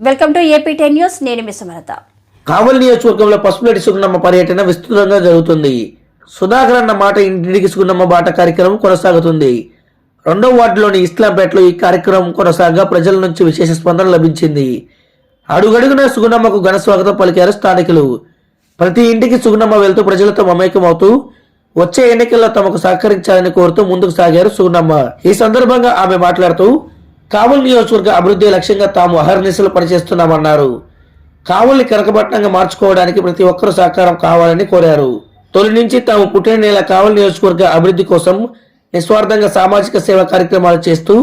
Welcome to AP ten news నేను మీ సుమలత. కావలి నియోజకవర్గంలో పసుపులటి సుగుణమ్మ పర్యటన విస్తృతంగా జరుగుతుంది. సుధాకర్ అన్న మాట ఇంటికి సుగుణమ్మ బాట కార్యక్రమం కొనసాగుతుంది. రెండో వార్డులోని ఇస్లాంపేటలో ఈ కార్యక్రమం కొనసాగా ప్రజల నుంచి విశేష స్పందన లభించింది. అడుగడుగున సుగుణమ్మకు ఘన స్వాగతం పలికారు స్థానికులు. ప్రతి ఇంటికి సుగుణమ్మ వెళ్తూ ప్రజలతో మమేకమవుతూ వచ్చే ఎన్నికల్లో తమకు సహకరించాలని కోరుతూ ముందుకు సాగారు సుగుణమ్మ ఈ సందర్భంగా ఆమె మాట్లాడుతూ కావలి నియోజకవర్గ అభివృద్ధి లక్ష్యంగా తాము అహర్నిశలు పనిచేస్తున్నామన్నారు. కావలిని కనకబట్నంగా మార్చుకోవడానికి ప్రతి ఒక్కరూ సహకారం కావాలని కోరారు. తొలి నుంచి తాము పుట్టిన నేల కావలి నియోజకవర్గ అభివృద్ధి కోసం నిస్వార్థంగా సామాజిక సేవా కార్యక్రమాలు చేస్తూ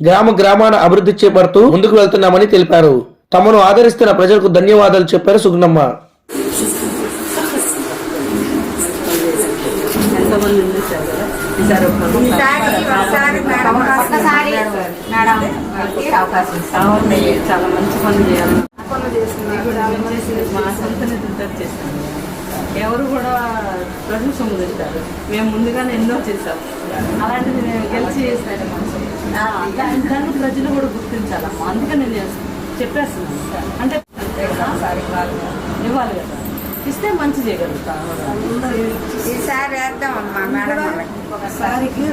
గ్రామ గ్రామాన అభివృద్ధి చేపడుతూ ముందుకు వెళ్తున్నామని తెలిపారు. తమను ఆదరిస్తున్న ప్రజలకు ధన్యవాదాలు చెప్పారు సుగుణమ్మ. ఎంతమంది అవకాశం ఇస్తాం చాలా మంచి పనులు చేయాలి పనులు మా సొంత నిధులతో చేశాను ఎవరు కూడా ప్రజలు సొమ్ము తింటారు మేము ముందుగానే ఎన్నో చేసాం అలాంటిది మేము గెలిచి ఆ, దాన్ని ప్రజలు కూడా గుర్తించాలమ్మా అందుకని నేను చెప్పేస్తున్నాను అంటే ఇవ్వాలి కదా ఇస్తే మంచి చేయగలుగుతాం ఈసారి మేడం వాళ్ళకి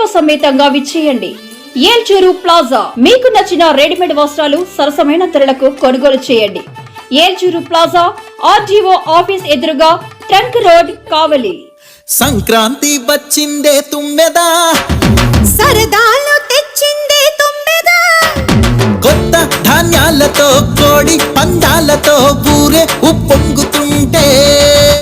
కుటుంబ సమేతంగా విచ్చేయండి. ఏల్చూరు ప్లాజా. మీకు నచ్చిన రెడీమేడ్ వస్త్రాలు సరసమైన ధరలకు కొనుగోలు చేయండి. ఏల్చూరు ప్లాజా ఆర్డీఓ ఆఫీస్ ఎదురుగా ట్రంక్ రోడ్ కావలి. సంక్రాంతి వచ్చిందే తుమ్మెదా? సరదాలు తెచ్చిందే తుమ్మెద? కొత్త ధాన్యాలతో కోడి పందాలతో ఊరే ఉప్పొంగుతుంటే